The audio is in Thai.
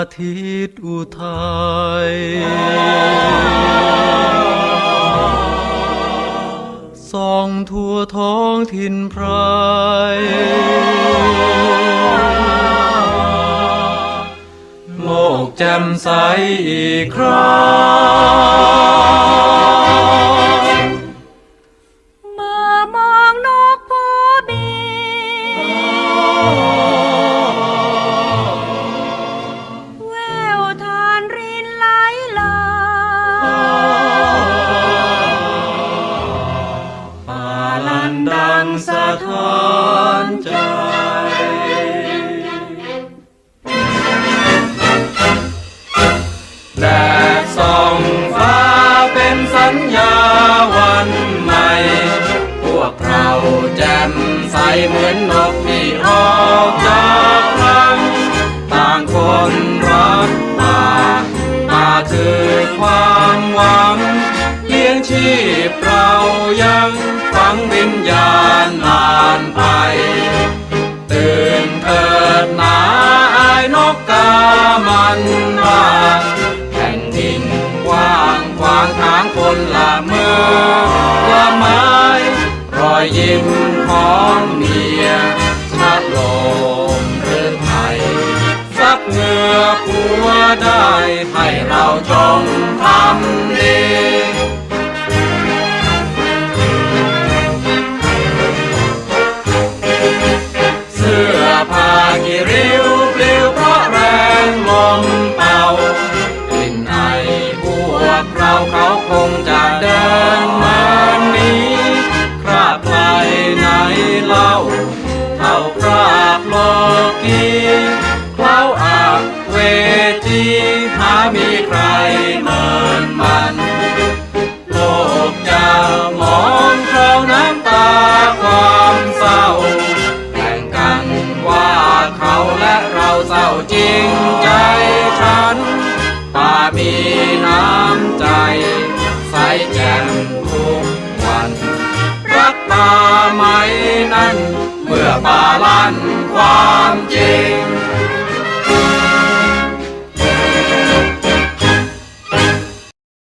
าทิตย์อุทัยส่องทั่วท้องถิ่นไพรโลกแจ่มใสอีกครั้ง ลันดังสะท้านใจแดดส่องฟ้าเป็นสัญญาวันใหม่ พวกเราแจ่มใสเหมือนนกที่ออกจากรัง ต่างคนรักป่าป่าคือความหวังเลี้ยงชีพ ยังฝังวิญญาณนานไป ตื่นเถิดหนาอายนกกามันบาแผ่นดินกว้างขวางทางคนละเมือกว่าไม้รอยยิ้มของเมียชาโลมหรือไทยสักเงือผัวได้ให้เราจง กีเคล้าอาบเวทีหามีใครเหมินมัน โลกจะมองเขาน้ำตาความเศร้าแบ่งกันว่าเขาและเราเศร้าจริงใจฉันป่ามีน้ำใจ ใสแจ่มทุกวัน รักป่าไหมนั้น เมื่อป่าลั่น ความจริง